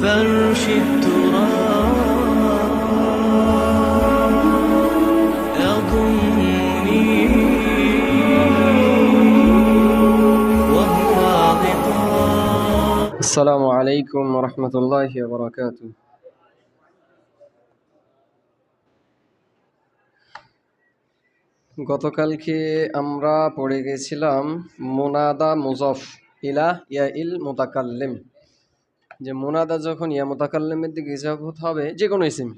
فرش التراب يضمني وهو عقاب السلام عليكم ورحمة الله وبركاته গতকালকে আমরা পড়ে গেছিলাম মোনাদা মুজফ ইলা ইয়া ইল মোতাকাল্লিম যে মোনাদা যখন ইয়া মোতাকাল্লিমের দিকে ইজাফত হবে যে কোনো ইসিম,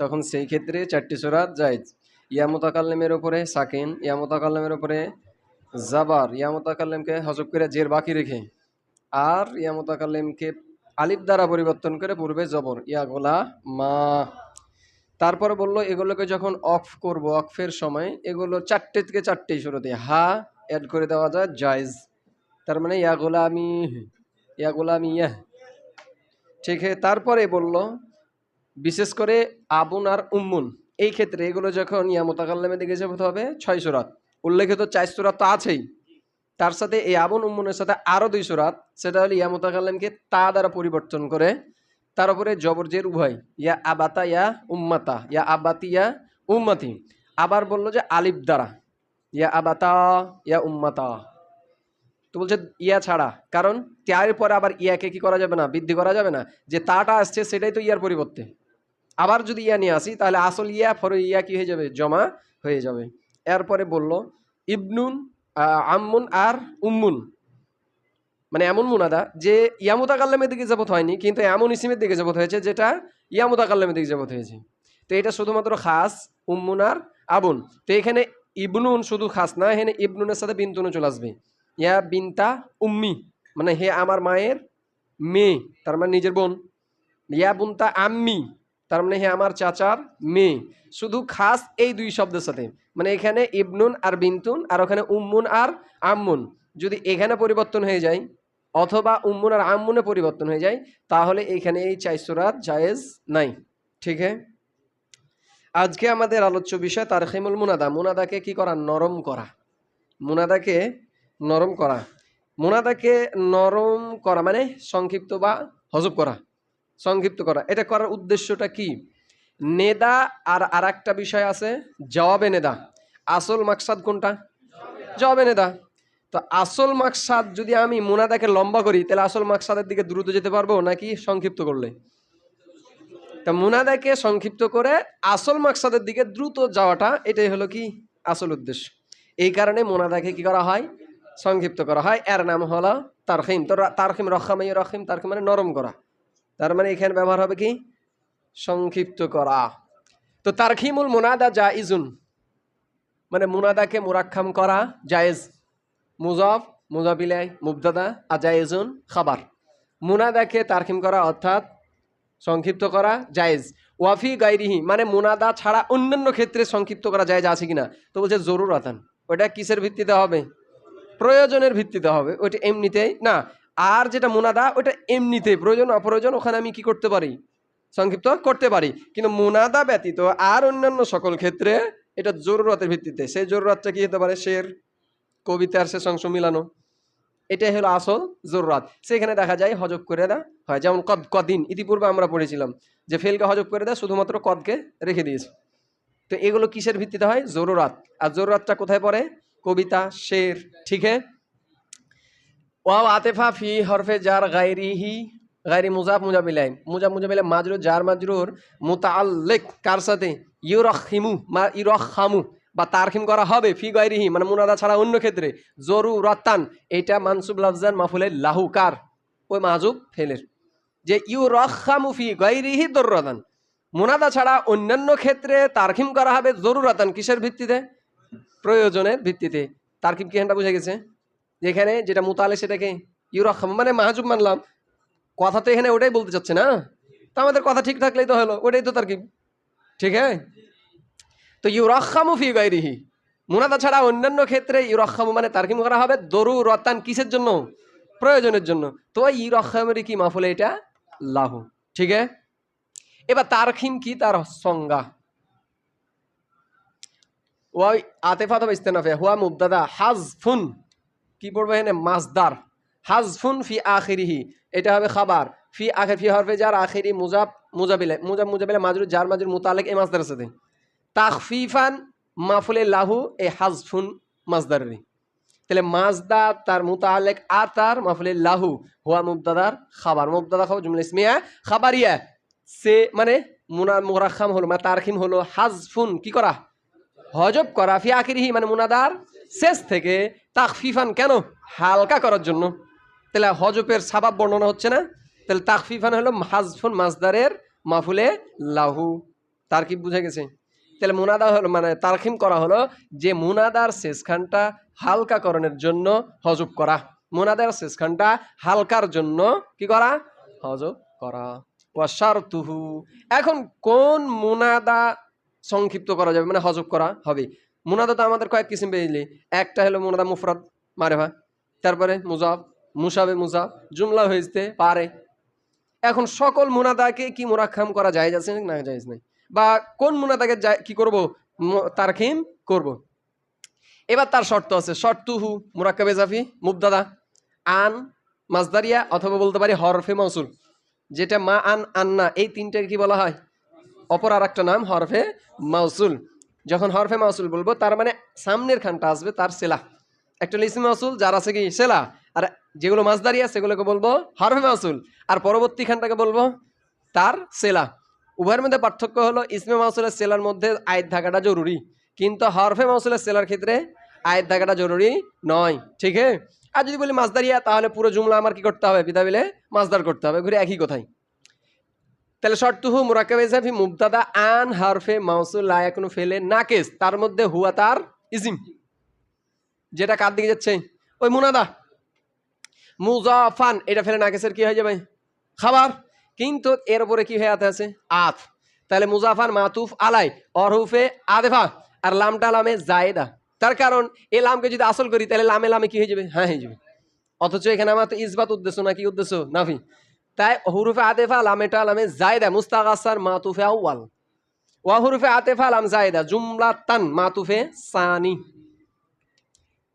তখন সেই ক্ষেত্রে চারটি সুরাত জায়েজ। ইয়া মোতাকাল্লিমের উপরে সাকিন ইয়া মোতাকাল্লিমের উপরে জাবার ইয়া মোতাকাল্লিমকে হজব করে জের বাকি রেখে, আর ইয়া মোতাকাল্লিমকে আলিফ দ্বারা পরিবর্তন করে পূর্বে জবর, ইয়া গোলা মা তারপর বলল, এগুলোকে যখন অফ করব অফের সময়, এগুলো চারটে থেকে চারটেই শুরুতে হা অ্যাড করে দেওয়া যায়, জায়জ। তার মানে ইয়া গোলামি ইয়া গোলামি ইয়া ঠিক তারপরে বলল, বিশেষ করে আবুন আর উম্মুন, এই ক্ষেত্রে এগুলো যখন ইয়া মোতাকাল্লামের দিকে যাবতে হবে ছয় সুরাত। উল্লেখিত চার সুরাত তো আছেই। তার সাথে এই আবুন উম্মুনের সাথে আরও দুই সুরাত, সেটা হলো ইয়া মোতাকাল্লামকে তা দ্বারা পরিবর্তন করে, তার উপরে জবরজের উভয়, ইয়া আবাতা, ইয়া উম্মাতা, ইয়া আবাতি, ইয়া উম্মাতি। আবার বলল যে আলিফ দ্বারা, ইয়া আবাতা, ইয়া উম্মাতা। তো বলছে ইয়া ছাড়া। কারণ ত্যায়ের পরে আবার ইয়াকে কি করা যাবে না? বৃদ্ধি করা যাবে না। যে তাটা আসছে সেটাই তো ইয়ার পরিবর্তে। আবার যদি ইয়া নিয়ে আসি, তাহলে আসল ইয়া পরে ইয়া কি হয়ে যাবে? জমা হয়ে যাবে। এরপরে বলল, ইবনুন আম্মুন আর উম্মুন। মানে এমন মুনাদা যে ইয়ামুদা কাল্লামের দিকে যাবত হয়নি, কিন্তু এমন ইসিমের দিকে যাবত হয়েছে যেটা ইয়ামুতাকাল্লামের দিকে যাবত হয়েছে। তো এটা শুধুমাত্র খাস উম্মুন আর আবুন। তো এখানে ইবনুন শুধু খাস না, এখানে ইবনুনের সাথে বিন্তুনও চলে আসবে। ইয়া বিনতা উম্মি মানে হে আমার মায়ের মেয়ে, তার মানে নিজের বোন। ইয়া বুনতা আম্মি, তার মানে হে আমার চাচার মেয়ে। শুধু খাস এই দুই শব্দের সাথে। মানে এখানে ইবনুন আর বিন্তুন, আর ওখানে উম্মুন আর আম্মুন। যদি এখানে পরিবর্তন হয়ে যায়, অথবা উম্মুন আর আম্মুনে পরিবর্তন হয়ে যায়, তাহলে এখানে এই চাই সুরাত জায়েজ নাই। ঠিক আছে আজকে আমাদের আলোচ্য বিষয় তারখিমুল মুনাদা। মুনাদাকে কি করা? নরম করা। মুনাদাকে নরম করা। মোনাদাকে নরম করা মানে সংক্ষিপ্ত বা হজব করা। সংক্ষিপ্ত করা। এটা করার উদ্দেশ্যটা কি? নেদা আর আর একটা বিষয় আছে, জবাবে নেদা। আসল মাকসাদ কোনটা? জবাবে নেদা। তো আসল মাকসাদ যদি আমি মোনাদাকে লম্বা করি, তাহলে আসল মাকসাদের দিকে দ্রুত যেতে পারব নাকি সংক্ষিপ্ত করলে? তা মুনাদাকে সংক্ষিপ্ত করে আসল মাকসাদের দিকে দ্রুত যাওয়াটা, এটাই হলো কি? আসল উদ্দেশ্য। এই কারণে মোনাদাকে কি করা হয়? সংক্ষিপ্ত করা হয়। এর নাম হলো তারখিম। তো তারখিম রক্ষামাই রহিম তারখিম মানে নরম করা। তার মানে এখানে ব্যবহার হবে কি? সংক্ষিপ্ত করা। তো তারখিমুল মুনাদা জাইজুন। মানে মুনাদাকে মুরাক্ষাম করা জায়েজ। মুজফ, মুজাবিলাই মুবদাদা আজাইজুন খাবার। মুনাদাকে তারখিম করা অর্থাৎ সংক্ষিপ্ত করা জায়েজ। ওয়াফি গাইরিহি মানে মুনাদা ছাড়া অন্যান্য ক্ষেত্রে সংক্ষিপ্ত করা জায়েজ আছে কিনা? তো বলছে জরুর আতান ওটা কিসের ভিত্তিতে হবে? প্রয়োজনের ভিত্তিতে হবে, ওইটা এমনিতেই, না, আর যেটা মোনাদা ওটা এমনিতে প্রয়োজন, অপ্রয়োজন, ওখানে আমি কি করতে পারি? সংক্ষিপ্ত করতে পারি, কিন্তু মোনাদা ব্যতীত আর অন্যান্য সকল ক্ষেত্রে এটা জরুরতের ভিত্তিতে, সেই জরুরতটা কি হতে পারে? শের, কবিতার শেষ অংশ মিলানো, এটাই হলো আসল জরুরাত। সেখানে দেখা যায় হজব করে দেওয়া হয়, যেমন কদ, কদিন, ইতিপূর্বে আমরা পড়েছিলাম, যে ফেলকে হজব করে দেয় শুধুমাত্র কদকে রেখে দিয়েছে। তো এগুলো কিসের ভিত্তিতে হয়? জরুরাত। আর জরুরাতটা কোথায় পড়ে? কবিতা, শের, ঠিক ওয়াও আতেফা ফি হরফে জার গায়রিহি, গায়রি মুজাফ মুজাবিলাই মুজাব মুজাবিলাই মাজরুর, জার মাজরুর, মুতাআল্লিক, কার সাথে? ইউরখিমু, মা ইরখামু, বা তারখিম করা হবে, ফি গায়রিহি মানে মুনাদা ছাড়া অন্য ক্ষেত্রে। জরু রত্তান এটা মানসুব লাফজান মাফুলের লাহু, কার? ওই মাহুব ফেলের। যে ইউ রখামু ফি গায়রিহি দররাদান মুনাদা ছাড়া অন্যান্য ক্ষেত্রে তারখিম করা হবে জরুরাতান, কিসের ভিত্তিতে? প্রয়োজনের ভিত্তিতে। তারকিব কি হ্যান্ডা বুঝে গেছে? যেখানে যেটা মুতালে সেটাকে ইউরখাম মানে মাহাজুব মানলাম। কথা তো এখানে ওটাই বলতে চাচ্ছে না? তো আমাদের কথা ঠিক থাকলেই তো হলো, ওটাই তো তারকিব। ঠিক হ্যাঁ? তো ইউরখামু ফি গাইরিহি মুনাদা ছাড়া অন্যান্য ক্ষেত্রে ইউরখামু মানে তারকিম করা হবে দরু রতান কিসের জন্য? প্রয়োজনের জন্য। তো ইউরখামের কি মাফলে, এটা লাহু। ঠিক আছে এবার তারখিম কি? তার সংজ্ঞা। ওয়াই আতেফা অথবা ইস্তেনাফে, হুয়া মুবদাদা হাজফুন, কি পড়বে এখানে? মাসদার। হাজফুন ফি আখিরিহি, এটা হবে খাবার। ফি আখের, ফি হরফে যার আখেরি মুজাব, মুজাবিলে মুজাব, মুজাবিলে, মাজরুর, যার মাজরুর মুতালেক এই মাসদারের সাথে। তাখফিফান মাফুলে লাহু এ হাজফুন মাজদারি তাহলে মাজদা তার মুতালেক আর তার মাফুলে লাহু, হুয়া মুবদাদার খাবার। মুবদাদা খাবার জুমলা ইসমিয়া, খাবারিয়া, সে মানে মুনা মুরাখাম হলো মানে তারখিম হলো হাজফুন, কি করা? হজব করা ফি আখিরিহি মানে মুনাদার শেষ থেকে তাকফিফান কেন? হালকা করার জন্য। তাহলে হজবের সাবাব বর্ণনা হচ্ছে না? তাহলে তাকফিফান হলো হাজফুন মাজদারের মাফুলে লাহু। তার কি বুঝে গেছে? তাহলে মুনাদা হলো মানে তারখিম করা হলো যে মুনাদার শেষখানটা হালকা করণের জন্য হজব করা। মুনাদার শেষখানটা হালকার জন্য কি করা? হজব করা। ওয়াশার তুহু এখন কোন মুনাদা সংক্ষিপ্ত করা যাবে মানে হজব করা হবে। মুনাদা তো আমাদের কয়েক কিসিম পেয়েলি একটা হলো মুনাদা মুফরাদ মারেফা তারপরে মুজাব, মুসাবে মুজাব, জুমলা হয়েছে পারে। এখন সকল মুনাদাকে কি মুরাক্ষাম করা যায় আছে না যায় নাই? বা কোন মুনাদাকে কি করব? তারখিম করব। এবার তার শর্ত আছে। শর্ত শর্তুহু, মুরাক্কাবে জাফি মুবদাদা আন মাজদারিয়া অথবা বলতে পারি হরফে মৌসুল যেটা মা আন আন্না এই তিনটাকে কি বলা হয়? অপর আর একটা নাম হরফে মাউসুল। যখন হরফে মাউসুল বলব, তার মানে সামনের খানটা আসবে, তার সেলা। একটা লিসি মাউসুল, যার আছে কি সেলা। আর যেগুলো মাছদারিয়া সেগুলোকে বলব হরফে মাউসুল। আর পরবর্তী খানটাকে বলব তার সেলা। উভয়ের মধ্যে পার্থক্য হলো, ইসমে মাউসুলের সেলার মধ্যে আয়ের থাকাটা জরুরি। কিন্তু হরফে মাউসুলের সেলার ক্ষেত্রে আয়ের থাকাটা জরুরি নয়, ঠিক আছে আর যদি বলি মাছদারিয়া তাহলে পুরো জুমলা আমার কি করতে হবে? বিদা বিলে মাছদার করতে হবে। ঘুরে একই কথাই। তাহলে শর্তুহু মুরাক্কাব ইজাফি মুবতাদা আন হারফে মাউসুল লা ইয়াকুনু ফেলে নাকিস। তার মধ্যে হুয়া তার ইজিম যেটা কার দিকে যাচ্ছে? ওই মুনাদা। মুজাফান, এটা ফেলে নাকেসের কি হয়ে যাবে? খাবার। কিন্তু এর উপরে কি হয়ে আছে? আফ তাহলে মুজাফান মাতুফ আলাই, অরহুফে আদেফা, আর লামটা লামে জায়েদা। তার কারণ, এ লামকে যদি আসল করি, তাহলে লামে লামে কি হয়ে যাবে? হ্যাঁ হয়ে যাবে। অথচ এখানে আমার তো ইসবাত উদ্দেশ্য না কি উদ্দেশ্য? নাফি। তাই হুরুফে আতেফা আলাম লামেটা লামে জায়দা মুস্তাগাসার মাতুফে আউয়াল। ওয়া হুরুফে আতেফা লাম জায়দা জুমলা তান মাতুফে সানি।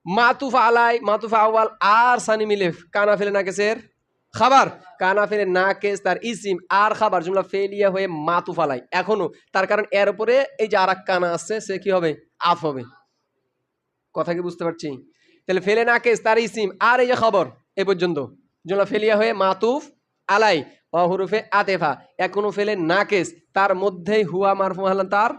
মাতুফ আলাই, মাতুফে আউয়াল আর সানি মিলে কানা ফেলে না কেসের খাবার। কানা ফেলে না কেস, তার ইসিম আর খাবার, জুমলা ফেলিয়া হয়ে মাতুফ আলাই। এখনও তার কারণ এর উপরে এই যে আর কানা আসছে সে কি হবে? আফ হবে। কথা কি বুঝতে পারছি? তাহলে ফেলে না কেস, তার ইসিম আর এই যে খবর, এ পর্যন্ত। জুমলা ফেলিয়া হয়ে মাতুফ আলাই, অহুরুফে আতেফা, এখনও ফেলে নাকেস তার মধ্যেই হুয়া মারফু হলাম তার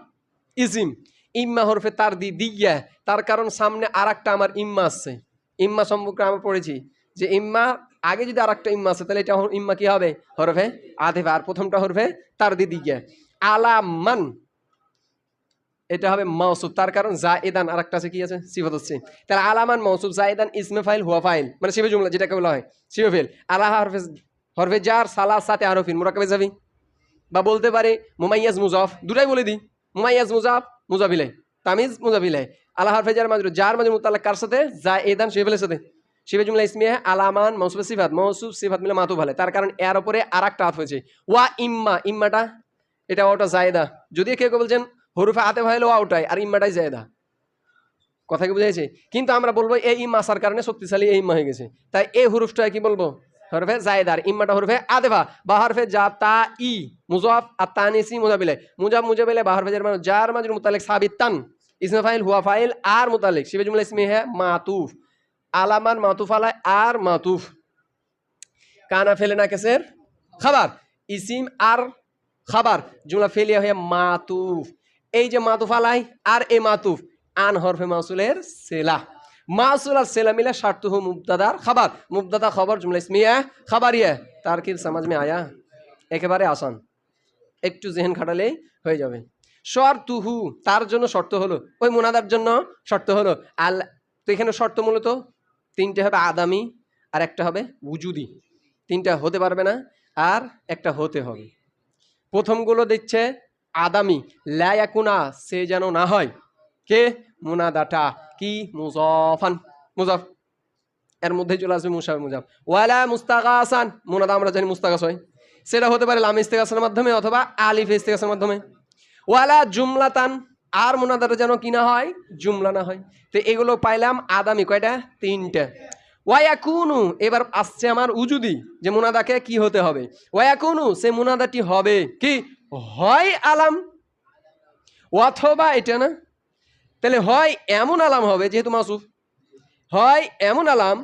ইসিম, ইম্মা হরফে তার দি দিয়া, তার কারণ সামনে আর আমার ইম্মা আসছে ইম্মা সম্পর্কে আমরা পড়েছি যে ইম্মা, আগে যদি আর একটা ইম্মা আছে, তাহলে এটা ইম্মা কি হবে? হরফে আতেফা, আর প্রথমটা হরফে তার দি দিয়া। আলামান এটা হবে মৌসুফ তার কারণ জায়েদান আর একটা আছে কি আছে? সিফত হচ্ছে তাহলে আলামান মৌসুফ জায়েদান, ইসমে ফাইল, হুয়া ফাইল মানে শিবে জুমলা, যেটাকে বলা হয় শিবে ফেল আলা হরফে হরফে জার সালা সাথে আরফিন মুরাকাবে যাবি? বা বলতে পারে, মুমাইয়াজ মুজাফ। দুটাই বলে দিই। মুমাইয়াজ মুজাফ মুজাবিলে তামিজ মুজাবিলে আলা হরফে জার মাজরু জার মাজরু মুতাল্লাক কার সাথে? জায়েদান শিবে ফেলের সাথে। শিবে জুমলা ইসমিয়া আলামান মৌসুফ সিফাত। মৌসুফ সিফাত মিলে মাতু ভালে তার কারণ এর ওপরে আর একটা আফ হয়েছে। ওয়া ইম্মা, ইম্মাটা, এটা ওটা জায়দা। যদি কেউ কেউ বলছেন, হরুফে হাতে ভাইলে ওয়া ওটাই আর ইম্মাটাই জায়দা। কথা কি বুঝাইছে কিন্তু আমরা বলব এই ইম আসার কারণে শক্তিশালী এই ইম্মা হয়ে গেছে। তাই এই হুরুফটা কি বলব? হরফে জায়দার, ইম্মাটা হরফে আদেফা, বা হরফে যা তা, ই, মুজাফ আর তানিসি মুজাবিলে। মুজাব, মুজাবিলে, বা হরফে জার মানে জার মাজরুর মুতালিক সাবিত তান ইসমে ফাইল, হুয়া ফাইল, আর মুতালিক। শিবে জুমলা ইসমি হ্যাঁ মাতুফ। আলামান, মাতুফ আলাই, আর মাতুফ। কানা ফেলে না কেসের? খাবার। ইসিম, আর খাবার। জুমলা ফেলিয়া হয়ে মাতুফ। এই যে মাতুফ আলাই, আর এ মাতুফ। আন হরফে মাসুলের সেলা মাসুল আর সেলা মিলে শার্তুহু মুবদাদার খাবার। মুবদাদা খবর, জুমলা ইসমিয়া খাবারিয়া তার কি সমাজ মে আয়া? একেবারে আসান। একটু জেহেন খাটালেই হয়ে যাবে। শর্তুহু, তার জন্য শর্ত হলো। ওই মোনাদার জন্য শর্ত হলো। আল, তো এখানে শর্ত মূলত তিনটে হবে আদামি আর একটা হবে উজুদি। তিনটা হতে পারবে না আর একটা হতে হবে। প্রথমগুলো দিচ্ছে আদামি। লায়াকুনা সে যেন না হয়। কে? মুনাদাটা। কি? মুজফান। মুজাফ। এর মধ্যে চলে আসবে মুসাফ মুজাফ। ওয়ালা মুস্তাগাসান। মুনাদা আমরা জানি মুস্তাগাস হয়। সেটা হতে পারে লাম ইস্তেগাসের মাধ্যমে অথবা আলিফ ইস্তেগাসের মাধ্যমে। ওয়ালা জুমলাতান। আর মুনাদাটা যেন কি না হয়? জুমলা না হয়। তো এগুলো পাইলাম আদামি কয়টা? তিনটা। ওয়াকুনু এবার আসছে আমার উজুদি, যে মুনাদাকে কি হতে হবে? ওয়াকুনু সে মুনাদাটি হবে কি? হয় আলাম। অথবা এটা না? তাহলে হয় এমন আলাম হবে, যেহেতু মাসুফ, হয় এমন আলাম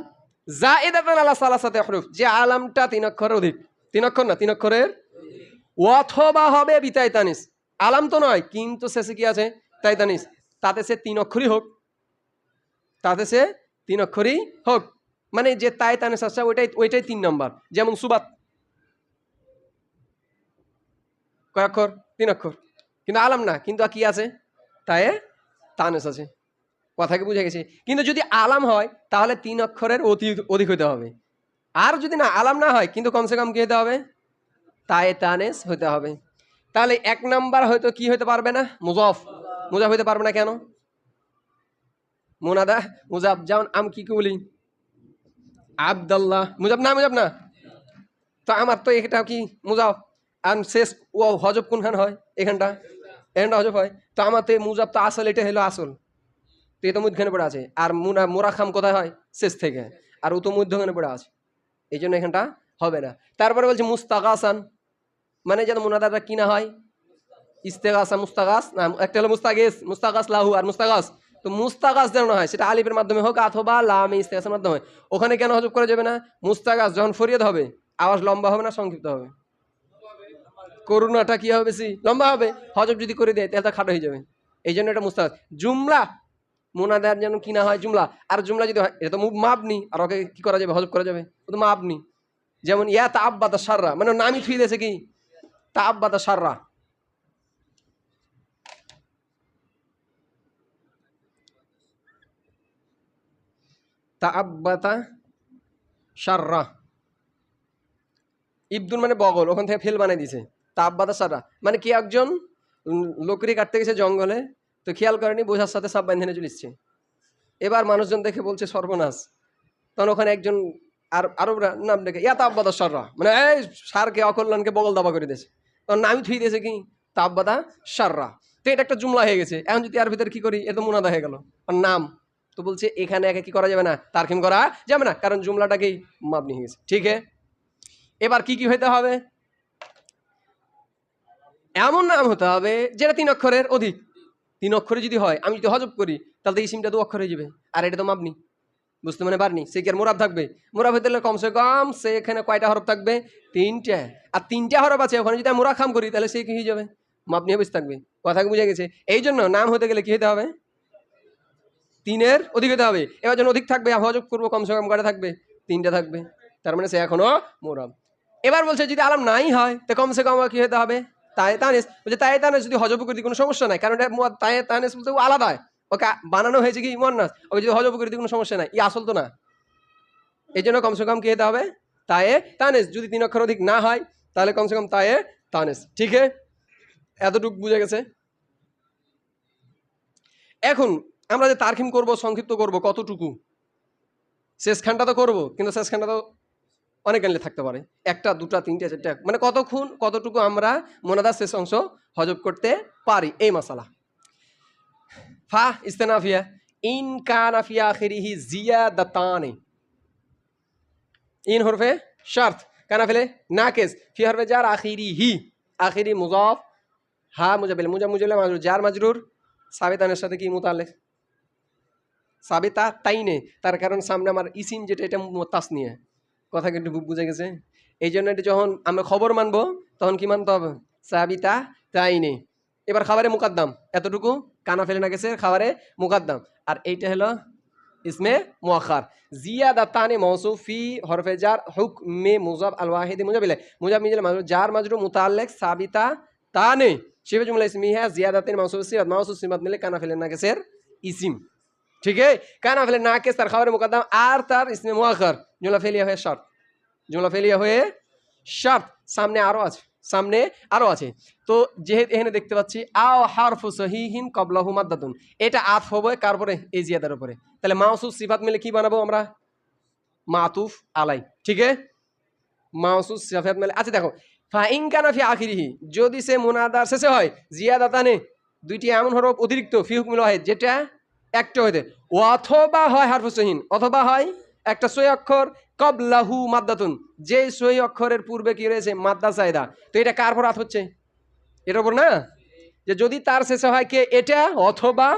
যা এদাতান আলা সালাসাতে হরফ, যে আলামটা তিন অক্ষরের অধিক। তিন অক্ষর না, তিন অক্ষরের অথবা হবে বিতাই তানিস আলাম তো নয়, কিন্তু শেষে কি আছে? তাইতানিস। তাতে সে তিন অক্ষরই হোক। তাতে সে তিন অক্ষরই হোক। মানে যে তাই তানিস আসছে ওইটাই ওইটাই তিন নম্বর। যেমন সুবাত। কয় অক্ষর? তিন অক্ষর। কিন্তু আলাম না, কিন্তু কি আছে? তাই তানেস আছে কথা কি বুঝে গেছে। কিন্তু যদি আলাম হয়, তাহলে তিন অক্ষরের অতি অধিক হতে হবে। আর যদি না, আলাম না হয়, কিন্তু কমসে কম কি হতে হবে? তায়ে তানেস হতে হবে। তাহলে এক নাম্বার হয়তো কি হতে পারবে না? মুজফ। মুজাফ হতে পারবে না কেন? মোনাদা মুজাব যেমন আম কি কি বলি? আবদাল্লাহ। মুজাব না মুজাব না। তো আমার তো এটা কি মুজাব আর শেষ ও হজব কোনখান হয়? এখানটা। এখানটা হজব হয় তো আমার তো এই মুজাব তো আসল, এটা হলো আসল। তো এ তো মধ্যখানে পড়ে আছে। আর মুনা মোরাখাম কোথায় হয়? শেষ থেকে। আর ও তো মধ্যখানে পড়ে আছে। এই জন্য এখানটা হবে না। তারপরে বলছে মুস্তাকাসান মানে যেন মুনাদাটা কিনা হয়? ইস্তেগাসা, মুস্তাগাস, না, একটা হলো মুস্তাগেস, মুস্তাগাস লাহু আর মুস্তাগাস। তো মুস্তাগাস যেন হয়, সেটা আলিফের মাধ্যমে হোক অথবা লামে ইস্তেগাসের মাধ্যমে। ওখানে কেন হজব করা যাবে না? মুস্তাগাস যখন ফরিয়াদ হবে, আওয়াজ লম্বা হবে না, সংক্ষিপ্ত হবে? করুণাটা কি হবে বেশি লম্বা হবে। হজব যদি করে দেয়, তাহলে তা খাটো হয়ে যাবে। এই জন্য এটা মুস্তাগাস জুমলা মুনাদার যেন কিনা হয়, জুমলা। আর জুমলা যদি হয়, এটা তো মাপনি আর ওকে কি করা যাবে? হজব করা যাবে। ও তো মাপনি যেমন, ইয়া তা আব্বাতা সাররা মানে নামই থুই দিয়েছে কি? তা আব্বাতা সাররা তা আব্বাতা সাররা ইবদুল মানে বগল। ওখান থেকে ফেল বানিয়ে দিছে তা আব্বাতা সাররা মানে কি একজন লোকরি কাটতে গেছে জঙ্গলে, তো খেয়াল করেনি, বোঝার সাথে সাপ বাঁধে চলে এসছে। এবার মানুষজন দেখে বলছে, সর্বনাশ। তখন ওখানে একজন আর আরবরা নাম ডেকে ইয়া তাব্বাদা সাররা। মানে এই সারকে, অকল্যাণকে বগল দাবা করে দিয়েছে। তখন নামই থুই দিয়েছে কি? তাব্বাদা সাররা। তো এটা একটা জুমলা হয়ে গেছে। এখন যদি আর ভিতরে কি করি? এটা মুনাদা হয়ে গেল। আর নাম তো বলছে, এখানে একে কি করা যাবে না? তারকিম করা যাবে না। কারণ জুমলাটাকেই মাপনি হয়ে গেছে। ঠিক এবার কি কি হইতে হবে? এমন নাম হতে হবে যেটা তিন অক্ষরের অধিক। তিন অক্ষরে যদি হয়, আমি যদি হজব করি, তাহলে তো এই সিমটা দু অক্ষর হয়ে যাবে। আর এটা তো মাপনি। বুঝতে মানে পারনি? সে কি আর মোরাব থাকবে? মোরাব হতে গেলে কমসে কম সে এখানে কয়টা হরফ থাকবে? তিনটা। আর তিনটা হরফ আছে, ওখানে যদি মোরা খাম করি, তাহলে সে কি হয়ে যাবে? মাপনি হবে থাকবে। কথা বুঝে গেছে? এই জন্য নাম হতে গেলে কি হতে হবে? তিনের অধিক হতে হবে। এবার যখন অধিক থাকবে হজব করব, কমসে কম কয়টা থাকবে? তিনটা থাকবে। তার মানে সে এখনও মোরাব। এবার বলছে, যদি আলাম নাই হয়, তো কমসে কম কি হতে হবে? তাই তানেস বলছে তাই তানেস যদি হজব করে দিই কোনো সমস্যা নাই। কারণ এটা তানেস বলতে ও আলাদা। ওকে বানানো হয়েছে কি মন্নাস ওকে যদি হজব করে দিই কোনো সমস্যা নাই। ই আসল তো না। এই জন্য কমসে কম কি হবে? তায়ে তানেস। যদি তিন অক্ষর অধিক না হয়, তাহলে কমসে কম তায়ে তানেস। ঠিক আছে এতটুকু বুঝে গেছে? এখন আমরা যে তারখিম করব, সংক্ষিপ্ত করব কতটুকু? শেষখানটা তো করব, কিন্তু শেষখানটা তো অনেক আনলে থাকতে পারে। একটা, দুটা, তিনটা, চারটা মানে কতক্ষণ, কতটুকু আমরা মোনাদার শেষ অংশ হজব করতে পারি এই মশালা ফা ইস্তেনাফিয়া ইন কানাফিয়া আখিরিহি জিয়াদাতানি। ইন হরফে শর্ত। কানা ফেলে নাকেস ফি হরফে জার আখিরিহি। আখিরি মুজাফ। হা মুজাবিল মুজা মুজাবিল মাজরুর। জার মাজরুর। সাবেতানের সাথে কি মুতালেক? সাবেতা তাই নে তার কারণ সামনে আমার ইসিম যেটা, এটা মোতাস নিয়ে। কথা কিন্তু বুঝে গেছে। এই জন্য এটা যখন আমরা খবর মানবো, তখন কি মানতে হবে? সাবিতা তাই নেই এবার খাবারে মুকাদ্দাম। এতটুকু কানা ফেলে না গেছে, খাবারে মুকাদ্দাম। আর এইটা হলো ইসমে মুআখার জিয়াদা তানে মৌসুফি হরফে জার হুক মে মুজাব আল ওয়াহিদ মুজাবিলে। মুজাব মিজল মাজরুর জার মাজরু মুতাল্লিক সাবিতা তানে। শিবে জুমলা ইসমি হ্যাঁ জিয়াদাতিন মৌসুফ সিমাত মৌসুফ সিমাত মিলে কানা ফেলে না গেছে ইসিম। ঠিক কানা ফেলে না কেস তার খাবারে মুকাদ্দাম আর তার ইসমে মুআখার জুমলা ফেলিয়া হয়ে শর্ত জুমলা ফেলিয়া হয়ে শর্ত সামনে আরও আছে সামনে আরও আছে তো যেহেতু এখানে দেখতে পাচ্ছি আও হারফু সহিহিন কবলাহু মাদ্দাতুন এটা আফ হবে কার উপরে এই জিয়াদার উপরে তাহলে মাউসুফ সিফাত মিলে কি বানাবো আমরা মাতুফ আলাই ঠিক আছে মাউসুফ সিফাত মিলে আচ্ছা দেখো ফাইন কানা ফি আখিরিহি যদি সে মুনাদার শেষে হয় জিয়াদাতানে দুইটি এমন হরফ অতিরিক্ত ফি হুকমিল হয় যেটা একটা হইতে, অথবা হয় হারফু সহিন, অথবা হয় একটা সই অক্ষর, কবলাহু মাদ্দাতুন। যে সই অক্ষরের পূর্বে কি রয়েছে? মাদ্দা চাহিদা তো এটা কার পর হচ্ছে? এটার উপর না? যে যদি তার শেষে হয় কে? এটা, অথবা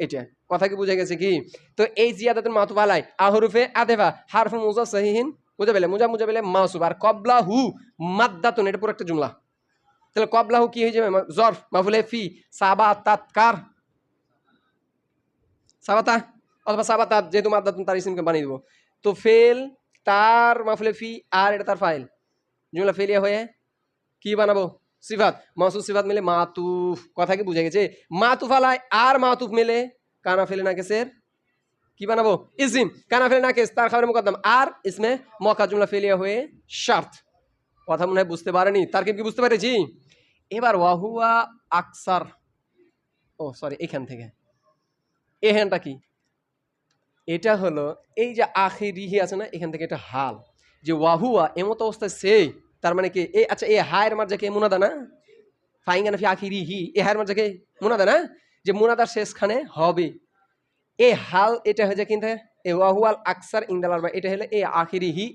এটা। কথা কি বুঝে গেছে কি? তো এই জিয়াদাতুন মাতুব আলাই আহরুফে আদেফা হারফু মুজা সহিহিন, বুঝে পেলে? মুজা মুজা পেলে মাসুব আর কবলাহু মাদ্দাতুন, এটা পুরো একটা জুমলা। তাহলে কবলাহু কি হয়ে যাবে? জরফ, মাফুলে ফি, সাবা, তাৎকার। সাবাতা, অথবা সাবাতা যেহেতু মাদ্দাতুন তার ইসিমকে বানিয়ে দেবো। তো ফেল, তার মাফুলে ফি, আর এটা তার ফাইল। জুমলা ফেলিয়া হয়ে, কি বানাবো? সিফাত। মাসুদ সিফাত মিলে মাতুফ। কথা কি বুঝে গেছে? মাতুফ আলায় আর মাতুফ মিলে কানা ফেলে না কেসের, কি বানাবো? ইসিম। কানা ফেলে না কেস, তার খাবারের মুকদ্দম। আর ইসমে মকা জুমলা ফেলিয়া হয়ে, শার্ত। কথা মনে হয় বুঝতে পারেনি। তার কি বুঝতে পেরেছি? এবার ওয়াহুয়া আকসার। ও সরি এখান থেকে। এখানটা কি? এটা হলো এই যে আখিরিহি আছে না, এখান থেকে এটা হাল। যে ওয়াহুয়া এমত অবস্থায় সে তার মানে কি এই আচ্ছা এ হায়ের মার্জা কে মুনাদা না? ফাইঙ্গানা ফি আখিরিহি এ হায়ের মার্জা কে মুনাদা না? যে মুনাদার শেষখানে হবে। এ হাল, এটা হয়ে যায় কিন্তু? এ ওয়াহুয়াল আকসার ইন্দাল আরবা এটা হলে এ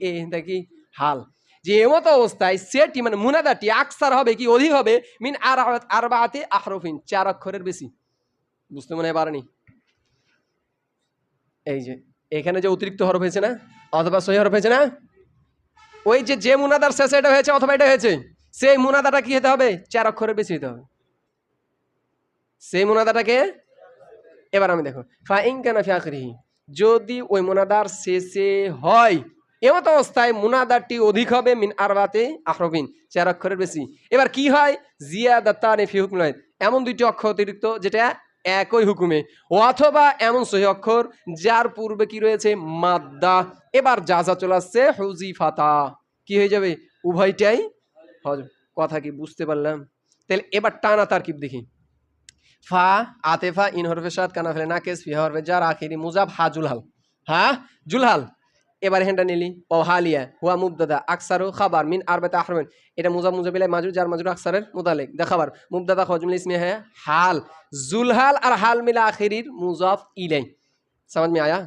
এই এখান থেকে কি? হাল। যে এমত অবস্থায় সেটি মানে মুনাদাটি আকসার হবে কি, অধিক হবে? মিন আর আরবাতে আহরফিন চার অক্ষরের বেশি। বুঝতে মনে হয় পারেনি? এই যে, এখানে যে অতিরিক্ত হরফ হয়েছে না? অথবা সহি হরফ হয়েছে না? ওই যে যে মুনাদার শেষে এটা হয়েছে, অথবা এটা হয়েছে, সেই মুনাদাটা কি হতে হবে? চার অক্ষরের বেশি হতে হবে। সেই মুনাদাটাকে, এবার আমি দেখো, ফাইন কেন ফিয়াকরিহি যদি ওই মুনাদার শেষে হয়, এমত অবস্থায় মুনাদারটি অধিক হবে মিন আরবাতে আহরবিন চার অক্ষরের বেশি। এবার কি হয়? জিয়া দাত্তা নেফি এমন দুইটি অক্ষর অতিরিক্ত, যেটা একই হুকুমে, অথবা এমন সহি অক্ষর যার পূর্বে কি রয়েছে? মাদ্দা। এবার যা যা চলে আসছে হুজি ফাতা কি হয়ে যাবে? উভয়টাই কথা কি বুঝতে পারলাম? তাহলে এবার টানা তারকিব দেখি। ফা, আতেফা ইন হরফে সাদ কানা নাকেস, ফি হরফে যার আখিরি মুজাব হা, জুলহাল। হ্যাঁ জুলহাল। এবার হেনটা নিলি। হালিয়া। হুয়া মুবদাদা আকসারু খাবার মিন আরবাতে আহরমেন এটা মুজাব মুজাবিলাই মাজুর, যার মাজুর আকসারের মুতালেক। দেখাবার মুবদাদা খজমুল ইসমি হ্যাঁ। হাল। জুলহাল আর হাল মিলা আখিরির মুজাফ ইলাই। সমাজ মে আয়া।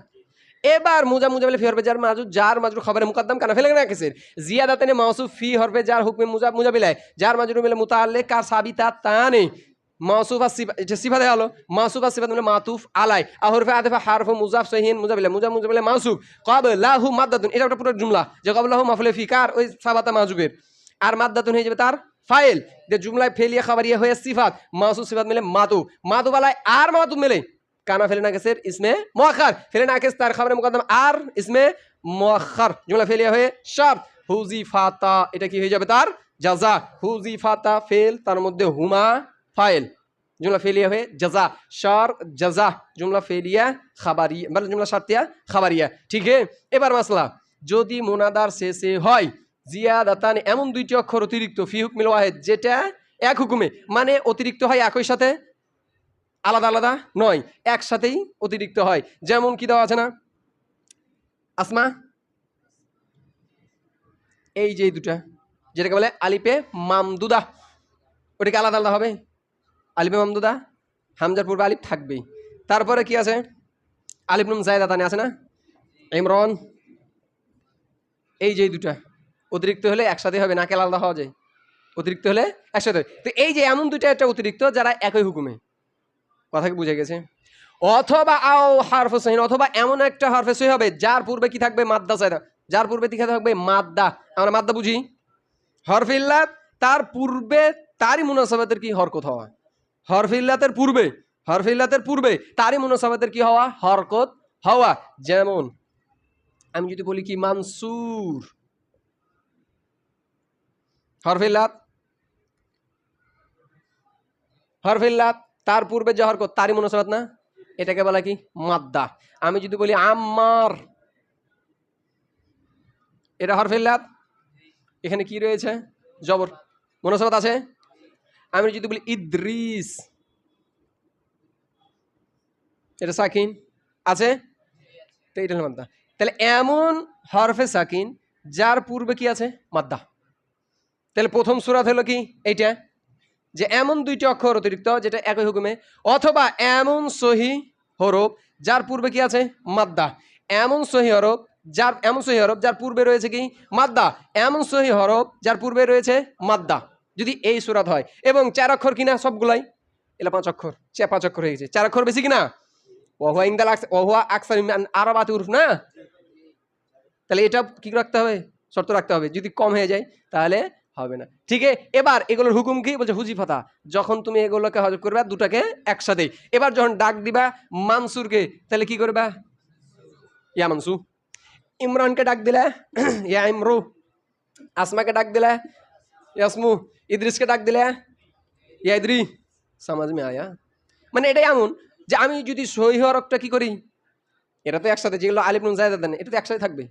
এবার মুজা মুজা বলে ফি হরফে যার মাজুর যার মাজুর খবরে মুকদ্দম কানা। ফেলে না কেসের? জিয়াদাতে নে মাউসুফ ফি হরফে যার হুকমে মুজা মুজা বিলাই যার মাজুর মিলে মুতাল্লিক কার সাবিতা তানে মাসুফা সিফা এটা সিফা দেওয়া হলো মাসুফা সিফা মানে মাতুফ আলাই, আহরফে আদেফা হারফ মুজাফ সহিন মুজাবিলা মুজা মুজাবিলা মাসুফ। কব লাহু মাদ্দাতুন, এটা একটা পুরো জুমলা, যে কব লাহু মাফলে ফি, কার? ওই সাবাতা মাজুবের আর মাদ্দাতুন হয়ে যাবে তার ফাইল, যে জুমলায় ফেলিয়া খাবারিয়া হয়ে সিফাত, মাসুফ সিফাত মিলে মাতু মাতু বালায় আর মাতু মিলে, কানা ফেলে না কেসের ইসমে মুআখার ফেলে না কেস তার খবরে মুকদ্দম আর ইসমে মুআখার জুমলা ফেলিয়া হয়ে শার্ত হুজি ফাতা এটা কি হয়ে যাবে তার? জাজা হুজি ফাতা ফেল, তার মধ্যে হুমা ফাইল। জুমলা ফেলিয়া হয়ে জাজা, শার, জাজা, জুমলা ফেলিয়া, খাবারিয়া মানে জুমলা শার্তিয়া খাবারিয়া। ঠিক হে? এবার মাসলা, যদি মোনাদার শেষে হয়, জিয়াদাতান এমন দুইটি অক্ষর অতিরিক্ত, ফি হুকমিল ওয়াহেদ, যেটা এক হুকুমে মানে অতিরিক্ত হয় একই সাথে? আলাদা আলাদা নয়, একসাথেই অতিরিক্ত হয়। যেমন কি দেওয়া আছে না? আসমা? এই যে দুটা, যেটাকে বলে আলিপে মামদুদা, ওটাকে আলাদা আলাদা হবে? আলিপে মামদুদা হামজার পূর্বে আলিফ থাকবেই। তারপরে কি আছে? আলিফ নুম জায়দা তানে আছে না? ইমরন। এই যে দুটা। অতিরিক্ত হলে একসাথে হবে, নাকে আলাদা হওয়া যায়। অতিরিক্ত হলে একসাথে তো এই যে এমন দুইটা একটা অতিরিক্ত, যারা একই হুকুমে। কথা কি বুঝে গেছে? অথবা আও হারফে সহিন অথবা এমন একটা হারফে সহি হবে, যার পূর্বে কি থাকবে? মাদ্দা চাইদা যার পূর্বে কি থাকবে? মাদ্দা। আমরা মাদ্দা বুঝি? হরফিল্লা তার পূর্বে তারই মুনাসাবাতের কি হরকত হওয়া হরফিল্লাতের পূর্বে হরফিল্লাতের পূর্বে তারই মুনাসাবাতের কি হওয়া? হরকত হওয়া। যেমন আমি যদি বলি কি, মানসুর। হরফিল্লাত হরফিল্লাত তার পূর্বে যে হরকত, তারই মুনাসাবাত না? এটাকে বলা কি? মাদ্দা। আমি যদি বলি আম্মার, এটা হরফিল্লাত এখানে কি রয়েছে? জবর। মনোসবাত আছে? আমি যদি বলি ইদ্রিস। এটা সাকিন? আছে? তো এটা হলো মাদ্দা। তাহলে এমন হরফে সাকিন, যার পূর্বে কি আছে? মাদ্দা। তাহলে প্রথম সুরাত হলো কি? এইটা। যে এমন দুইটি অক্ষর অতিরিক্ত যেটা একই হুকুমে, অথবা এমন সহি হরফ, যার পূর্বে কি আছে? মাদ্দা। এমন সহি হরফ, যার, এমন সহি হরফ, যার পূর্বে রয়েছে কি? মাদ্দা। এমন সহি হরফ, যার পূর্বে রয়েছে মাদ্দা। যদি এই সুরাত হয়। এবং চার অক্ষর কিনা সবগুলাই? এলা পাঁচ অক্ষর। চে পাঁচ অক্ষর হয়ে গেছে। চার অক্ষর বেশি কিনা ওহুয়া আকস- ওহুয়া আকসার আরবাতি উরফ, না? তাহলে এটা কি রাখতে হবে? শর্ত রাখতে হবে। যদি কম হয়ে যায়, তাহলে হবে না। ঠিক এবার এগুলোর হুকুম কি? বলছে হুজিফাতা যখন তুমি এগুলোকে হজব করবে, দুটাকে একসাথে এবার যখন ডাক দিবা মানসুরকে, তাহলে কি করবা? ইয়া মানসু। ইমরানকে ডাক দিলে, ইয়া ইমরু। আসমাকে ডাক দিলে, ইয়াসমু। ইদ্রিসকে ডাক দিলে? ইয়া ইদ্রি, সমাজ মে আয়া। মানে এটাই এমন যে আমি যদি সহি হরকটা কি করি? এটা তো একসাথে, যেগুলো আলিফ জায়দা দেন, এটা তো একসাথে থাকবে।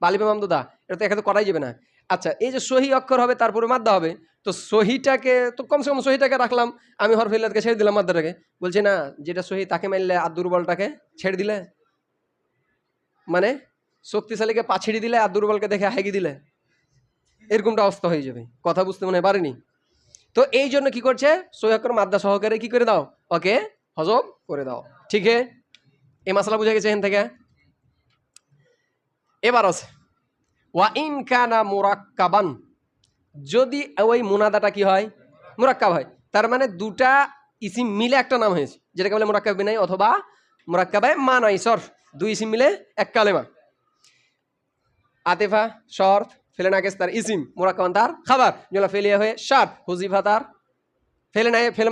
বা আলিফ মামদুদা এটা তো একসাথে করাই যাবে না। আচ্ছা এই যে সহি অক্ষর হবে, তারপরে মাদ্দা হবে, তো সহিটাকে, তো কমসে কম সহিটাকে রাখলাম। আমি হরফিল্লাদকে ছেড়ে দিলাম মাদ্দাটাকে। বলছি না, যেটা সহি তাকে মারলে আর দুর্বলটাকে ছেড়ে দিলে? মানে শক্তিশালীকে পাছিড়ি দিলে আর দুর্বলকে দেখে হেগি দিলে? এরকমটা অবস্থা হয়ে যাবে। কথা বুঝতে মনে পারেনি? তো এই জন্য কি করছে? সহি অক্ষর মাদ্দা সহকারে কি করে দাও? ওকে হজম করে দাও। ঠিক আছে এই মশলা বুঝে গেছে এখান থেকে? এবার আছে। ওয়া ইন কানা মুরাক্কাবান। যদি ওই মুনাদাটা কি হয়? মুরাক্কাব হয়। তার মানে দুটা ইসিম মিলে একটা নাম হয়েছে। যেটাকে বলে মুরাক্কাব বিনাই অথবা মুরাক্কাবে মানাই সরফ। দুই ইসিম মিলে এক কালেমা। আতেফা, শর্ত ফেলে নাকেস তার ইসিম, মুরাক্কাবান তার খাবার। যেগুলো ফেলিয়া হয়ে শার্ট হুজিফা তার ফেলে নাই, ফেলে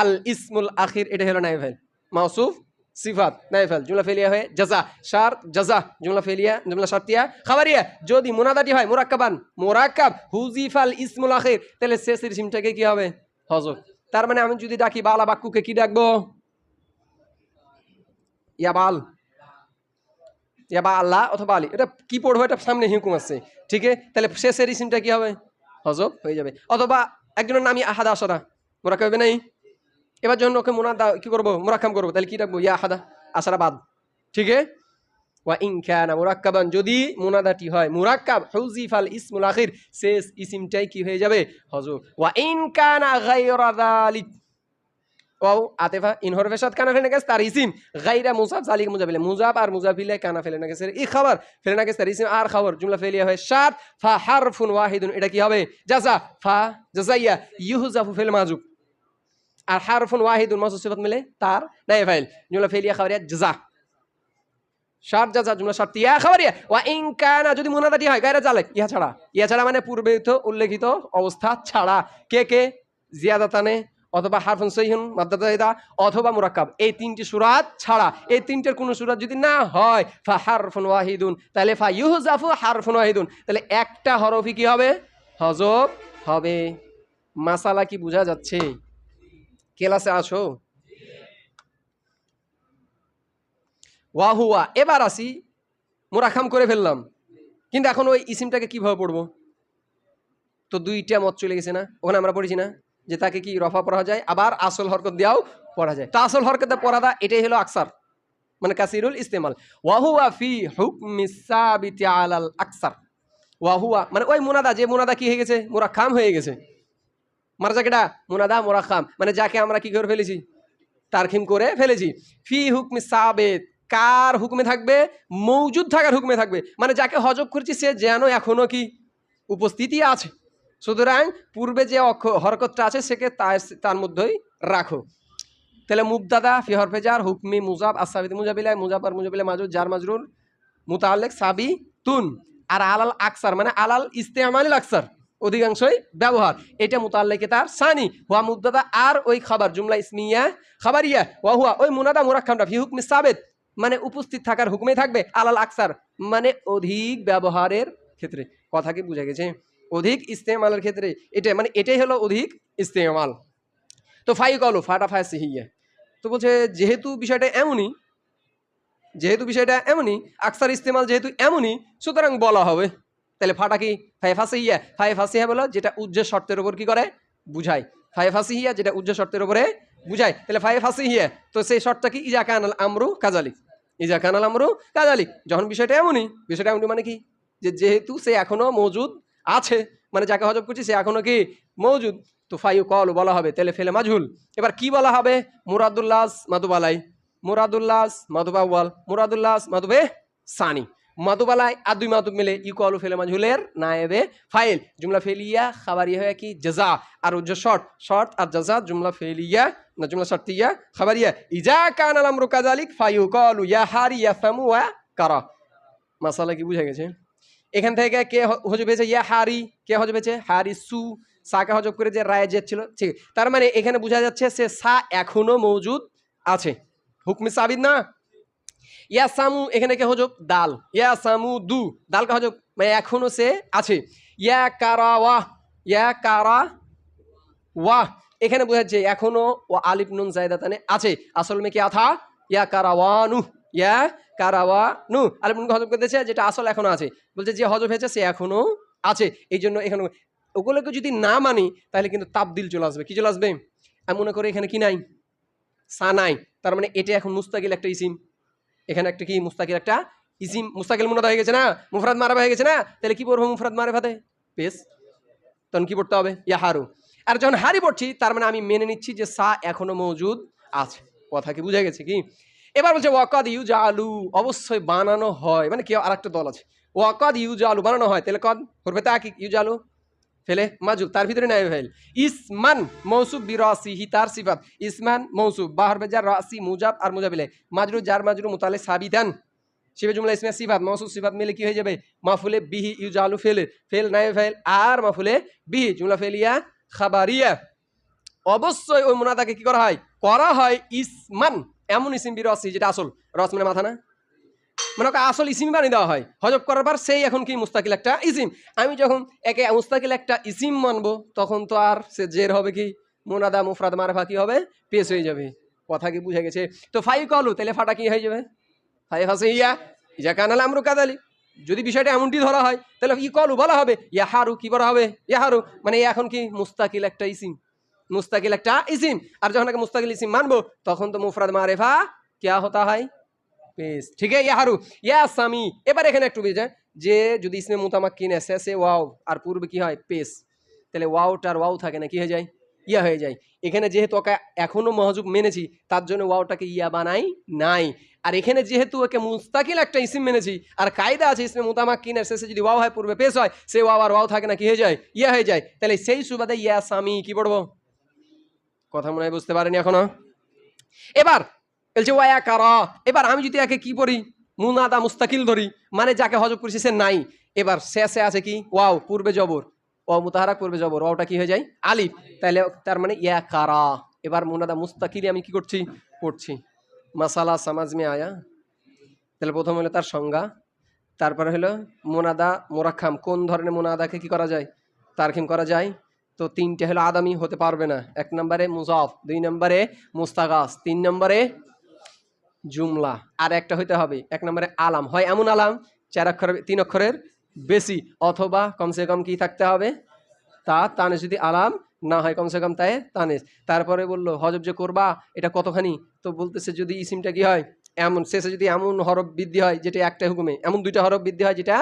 আল ইসমুল আখির, এটা হলো নাই ফেল মাউসুফ, সিফাত, নাইফেল। জুমলা ফেলিয়া হয়ে জাজা সার জাজা জুমলা ফেলিয়া জুমলা শার্তিয়া, খাবারিয়া। যদি মোনাদাটি হয়, মুরাক্কাবান, মুরাক্কাব, হুজিফাল ইসমুল আখির, তাহলে শেষের সিমটাকে কি হবে? হজর তার মানে আমি যদি ডাকি, বালা বাক্কুকে কি ডাকবো? ইয়াবাল ইয়াবা আল্লাহ অথবা আলী, এটা কি পড়ব এটা সামনে হিকুম আছে, ঠিক আছে? তাহলে শেষের ইসিমটা কি হবে? হজব হয়ে যাবে। অথবা একজনের নামই আহাদা আসরা মোরাক্কাব হবে নাই? এবার যখন ওকে মোনাদা, কি করব? মোরাক্কাম করব, তাহলে কি রাখব? ইয়া আহাদা আসারা বাদ, ঠিক আছে? ওয়া ইন কানা মুরাক্কাবান, যদি মুনাদাটি হয়, মুরাক্কাব হুজিফ আল ইসমুল আখির, শেষ ইসিমটাই কি হয়ে যাবে? হজব। ওয়া ইন কানা গায়রা যালিক ওয়াও আতেফা ইন হরফে সাত কানা ফেলে গেছে তার ইসিম গাইরা মুজাব জালিক মুজাবিলে মুজাব আর মুজাবিলে কানা ফেলে না গেছে এই খাবার ফেলে না গেছে তার ইসিম আর খাবার। জুমলা ফেলিয়া হয় সাত, ফা হারফুন ওয়াহিদুন, এটা কি হবে? জাজা, ফা জাজাইয়া ইউহুজাফু ফেল মাজুব। আর হারফুন ওয়াহিদুন মাসুদ সিফাত মিলে তার নাই ফাইল। জুমলা ফেলিয়া খাবারিয়া জাজা। শার্ট জাজা, জুমলা শার্ট ইয়া খাবারিয়া। ওয়া ইন কানা, যদি মুনাদাটি হয় গায়রা জালেক ইহা ছাড়া। ইহা ছাড়া মানে পূর্বে উল্লেখিত অবস্থা ছাড়া। কে কে? জিয়াদাতানে অথবা হারফুন সহিহুন মাদ্দাদা অথবা মুরাক্কাব। এই তিনটি সুরাত ছাড়া, এই তিনটের কোনো সুরাত যদি না হয়, ফা হারফুন ওয়াহিদুন। তাহলে ফা ইউজাফু হারফুন ওয়াহিদুন। তাহলে একটা হরফই কি হবে? হজব হবে। মাসালা কি বোঝা যাচ্ছে? ক্লাসে আসো। ওয়াহুয়া এবার আসি মোরাখাম করে ফেললাম। কিন্তু এখন ওই ইসিমটাকে কীভাবে পড়ব? তো দুইটা মত চলে গেছে না? ওখানে আমরা পড়েছি না? যে তাকে কি রফা পড়া যায়, আবার আসল হরকত দিয়েও পড়া যায়। তা আসল হরকতে পড়াদা এটাই হলো আকসার। মানে কাসিরুল ইস্তেমাল। ওয়াহুয়া ফি হুকমি সাবিতি আলাল আকসার। ওয়াহুয়া মানে ওই মুনাদা, যে মুনাদা কি হয়ে গেছে? মোরাখাম হয়ে গেছে। মারা যাকেটা মুনাদা মোরাখাম মানে যাকে আমরা কি করে ফেলেছি? তারখিম করে ফেলেছি। ফি হুকমি সাবেত, কার হুকমে থাকবে? মৌজুদ থাকার হুকমে থাকবে। মানে যাকে হজব করছি, সে যেন এখনও কি উপস্থিতি আছে। সুতরাং পূর্বে যে অক্ষ, হরকতটা আছে, সেকে তার মধ্যেই রাখো। তাহলে মুবদাদা ফি হরফেজার হুকমি, মুজাব আসাবিদ মুজাবিলাই মুজাব আর মুজাবিলা মাজুর জার মাজরুর মুতালেক সাবি তুন আর আলাল আকসার মানে আলাল ইস্তেমালিল আকসার, অধিকাংশই ব্যবহার। এটা মুতাল্লেকে তার সানি। হুয়া মুবদাদা আর ওই খাবার, জুমলা ইসমিয়া খাবার ইয়া ওয়া হুয়া ওই মুনাদা মুরাক্কামটা, ফি হুকমি সাবেত। মানে উপস্থিত থাকার হুকুমে থাকবে আলাল আকসার মানে অধিক ব্যবহারের ক্ষেত্রে। কথা কি বুঝা গেছে? অধিক ইস্তেমালের ক্ষেত্রে এটা মানে এটাই হলো অধিক ইস্তেমাল। তো ফাই কলো ফাটা ফায় সিহিয়া। তো বলছে, যেহেতু বিষয়টা এমনই, যেহেতু বিষয়টা এমনই, আকসার ইস্তেমাল যেহেতু এমনই, সুতরাং বলা হবে। তাহলে ফাটা কি? ফাই ফাসিয়া ফাই ফাসিয়া বলো যেটা উজ্জ্ব শর্তের উপর কি করে? বুঝায়। ফাই ফাসিয়া যেটা উজ্জ্ব শর্তের উপরে বুঝায়। তাহলে ফাই ফাসিয়া তো সেই শর্তটা কি? ইজা কানাল আমরু কাজালি। ইজা কানাল আমরু কাজালি। যখন বিষয়টা এমনই বিষয়টা এমনই মানে কি? যে যেহেতু সে এখনও মজুদ আছে মানে যাকে হজব করছি সে এখনও কি মজুদ? তো ফাইউ কল বলা হবে, তেলে ফেলে মাজহুল। এবার কি বলা হবে? মুরাদুল্লাস মাদুবালাই। মুরাদুল্লাস মাদুবাওয়াল মুরাদুল্লাস মাদুবে সানি। মাদুবালাই আর দুই মাতুব মিলে ইকুয়ালু ফেলে মাজহুলের নায়েবে ফাইল। জুমলা ফেলিয়া খাবারিয়া হয়ে কি? জাজা। আর যে শর্ট শর্ট আর জাজা, জুমলা ফেলিয়া, না জুমলা শর্তিয়া, খাবারিয়া। ইজা কান আলাম রুকাজালিক ফাইউ কলু ইয়া হারি ইয়া ফামু ওয়া কারা। মাসালা কি বুঝা গেছে? এখান থেকে কে হজব হয়েছে ইয়া হারি। কে হজব হয়েছে হারি সু। সাকে হজব করে যে রায় জেদ ছিল। ঠিক। তার মানে এখানে বোঝা যাচ্ছে সে সা এখনও মজুদ আছে। হুকমি সাবিদ না? ইয়া সামু, এখানে কে হজব দাল। ইয়া সামু দু। দালকা হজব মানে এখনও সে আছে। ইয়া কারা ওয়াহ ইয়া কারা ওয়াহ এখানে বোঝা যাচ্ছে এখনও ও আলিফ নুন জায়দাতানে আছে। আসল মে কি আথা? ইয়া কারাওয়ানু ইয়া কারাওয়ানু আলিফ নুন হজব করতেছে যেটা আসল এখনও আছে। বলছে যে হজব হয়েছে, সে এখনও আছে। এই জন্য এখানে ওগুলোকে যদি না মানি, তাহলে কিন্তু তাবদিল চলে আসবে। কি চলে আসবে? আমি মনে করি এখানে কি নাই? সা নাই। তার মানে এটা এখন মুস্তাকিল একটা ইসিম। এখানে একটা কি? মুস্তাকিল একটা ইসিম। মুস্তাকিল মুনাদা হয়ে গেছে না? মুফরাদ মারা হয়ে গেছে না? তাহলে কি পড়ব মুফরাদ মারে ফাতে পেস। তখন কি পড়তে হবে? ইয়া হারু। আর যখন হারি পড়ছি, তার মানে আমি মেনে নিচ্ছি যে সা এখনও মজুদ আছে। কথা কি বুঝা গেছে কি? এবার বলছে, ওয়াকাদ ইউজ আলু অবশ্যই বানানো হয়। মানে কেউ আরেকটা দল আছে। ওয়াকাদ ইউজ আলু বানানো হয়। তাহলে কদ? করবে তা কি? ইউজ আলু ফেলে? মাজুব তার ভিতরে নাই ফেল। ইসমান মৌসুব বিরাসিহি, তার সিফাত। ইসমান মৌসুব বাহার বেজার রাসি, মুজাব আর মুজাবিলে। মাজরু, জার, মাজরু, মুতালে সাবিদান শিবে জুমলা ইসমে সিফাত। মৌসুব সিফাত মিলে কি হয়ে যাবে? মাফুলে বিহি ইউজ আলু ফেলে। ফেল নাই ফেল। আর মাফুলে বিহি, জুমলা ফেলিয়া খাবারিয়া। অবশ্যই ওই মুনাদাকে কি করা হয়? করা হয় ইসমান এমন ইসিম বিরাসি যেটা আসল রস মানে মাথা না? মানে ওকে আসল ইসিম বানিয়ে দেওয়া হয়। হজব করার পর সেই এখন কি মুস্তাকিল একটা ইসিম। আমি যখন একে মুস্তাকিল একটা ইসিম মানবো, তখন তো আর সে জের হবে কি? মোনাদা, মুফরাদ, মারফা কি হবে? পেশ হয়ে যাবে। কথা কি বুঝে গেছে? তো ফাই কলু তাহলে ফাটা কি হয়ে যাবে? ফাই ফাসে ইয়া, ইজা কানাল আমরু কাদালি। যদি বিষয়টা এমনটি ধরা হয়, তাহলে ই কলু বলা হবে ইয়াহারু কি বলা হবে? ইয়াহারু মানে এখন কি মুস্তাকিল একটা ইসিম। মুস্তাকিল একটা ইসিম। আর যখন একে মুস্তাকিল ইসিম মানবো, তখন তো মুফরাদ মারেফা কেয়া হতা হয়? পেস ঠিক আছে ইয়াহারু। ইয়া সামি। এবার এখানে একটু বুঝে যে যদি ইসমে মুতামাক্কিন শেষে ওয়াও, আর পূর্বে কি হয়? পেস তাহলে ওয়াওটার ওয়াও থাকে না, কি হয়ে যায়? ইয়া হয়ে যায়। এখানে যেহেতু ওকে এখনও মহজুব মেনেছি, তার জন্য ওয়াওটাকে ইয়া বানাই নাই। আর এখানে যেহেতু ওকে মুস্তাকিল একটা ইসিম মেনেছি, আর কায়দা আছে ইসমে মুতামাক্কিনের শেষে যদি ওয়াও হয়, পূর্বে পেশ হয়, সে ওয়াও আর ওয়াও থাকে না, কি হয়ে যায়? ইয়া হয়ে যায়। তাহলে সেই সুবাদে ইয়া সামি কি পড়ব? কথা মনে হয় বুঝতে পারেনি এখনও? এবার বলছে ওয়া কারা এবার আমি যদি একে কি পড়ি? মুনাদা মুস্তাকিল ধরি মানে যাকে হজব করছি সে নাই। এবার শেষে আছে কি? ওয়াও, পূর্বে জবর। ও মুতাহারা পূর্বে জবর। ওয়াওটা কি হয়ে যায়? আলিফ। তাহলে তার মানে ইয়া কারা এবার মুনাদা মুস্তাকিলি আমি কি করছি? পড়ছি। মাসালা সামাজ মে আয়া। তাহলে প্রথম হলো তার সংজ্ঞা। তারপরে হলো মোনাদা মোরাক্ষাম কোন ধরনের মোনাদাকে কি করা যায়? তারখিম করা যায়। তো তিনটে হলো আদামি, হতে পারবে না। এক নম্বরে মুজাফ, দুই নম্বরে মুস্তাগাস, তিন নম্বরে জুমলা। আর একটা হইতে হবে, এক নম্বরে আলাম। হয় এমন আলাম, চার অক্ষরের, তিন অক্ষরের বেশি, অথবা কমসে কম কি থাকতে হবে? তা তানে যদি আলাম, না হয় কমসে কম তাই তানেস তারপরে বলল, হজব যে করবা, এটা কতখানি? তো বলতেছে, যদি ইসিমটা কি হয়, এমন, শেষে যদি এমন হরফ বৃদ্ধি হয়, যেটা একটা হুকুমে, এমন দুইটা হরফ বৃদ্ধি হয়, যেটা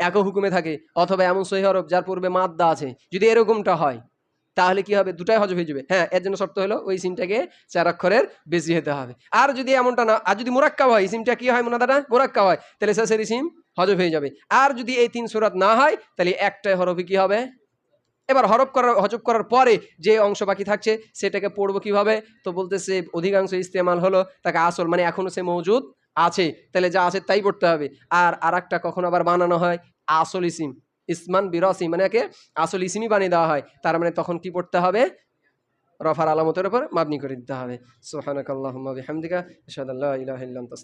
এক হুকুমে থাকে, অথবা এমন সহি হরফ যার পূর্বে মাদ্দা আছে, যদি এরকমটা হয়, তাহলে কি হবে? দুটাই হজব হয়ে যাবে। হ্যাঁ এর জন্য শর্ত হলো ওই সিমটাকে চার অক্ষরের বেশি হতে হবে। আর যদি এমনটা না, আর যদি মোরাক্কা হয় সিমটা কি হয় মোনাদাটা? মোরাক্কা হয়। তাহলে শেষের সিম হজব হয়ে যাবে। আর যদি এই তিন সুরাত না হয়, তাহলে একটাই হরফে কি হবে? এবার হরফ করার, হজব করার পরে যে অংশ বাকি থাকছে, সেটাকে পড়ব কীভাবে? তো বলতেছে, অধিকাংশ ইস্তেমাল হলো তাকে আসল মানে এখনও সে মজুদ আছে। তাহলে যা আছে তাই পড়তে হবে। আর আর একটা কখনো আবার বানানো হয়? আসল ইসিম। ইসমান বিরসি মানে একে আসল ইসিমই বানিয়ে দেওয়া হয়। তার মানে তখন কি পড়তে হবে? রফার আলামতের উপর মাবনি করে দিতে হবে। সোহানাকাল্লাহ বিহামদিকা, আশহাদু আল্লা ইলাহা ইল্লা আনতা